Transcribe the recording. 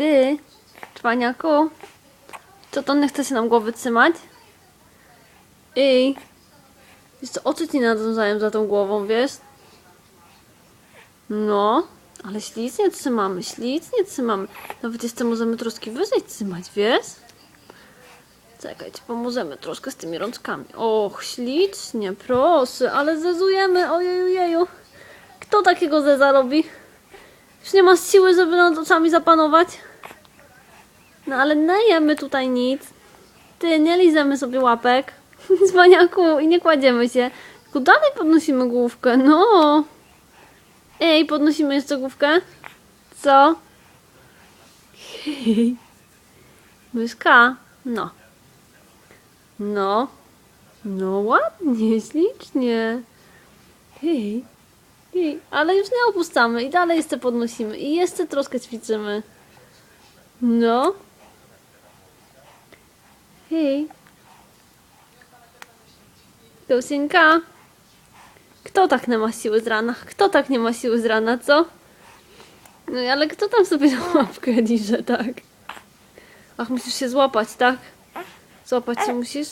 Ty, czwaniaku, co to nie chce się nam głowy trzymać? Ej, jeszcze oczy ci nadążają za tą głową, wiesz? No, ale ślicznie trzymamy, ślicznie trzymamy. Nawet jeszcze możemy troszkę wyżej trzymać, wiesz? Czekaj, ci pomożemy troszkę z tymi rączkami. Och, ślicznie, proszę, ale zezujemy, ojeju, jeju. Kto takiego zeza robi? Już nie masz siły, żeby nad oczami zapanować? No ale nie jemy tutaj nic. Ty, nie lizemy sobie łapek. Dzwaniaku, i nie kładziemy się. Tylko dalej podnosimy główkę, no. Ej, podnosimy jeszcze główkę. Co? Hej. Myszka. No. No. No ładnie, ślicznie. Hej. Hej. Ale już nie opuszczamy i dalej jeszcze podnosimy i jeszcze troszkę ćwiczymy. No. Hej. Tosieńka. Kto tak nie ma siły z rana? Kto tak nie ma siły z rana, co? No ale kto tam sobie na łapkę liże, tak? Ach, musisz się złapać, tak? Złapać się musisz?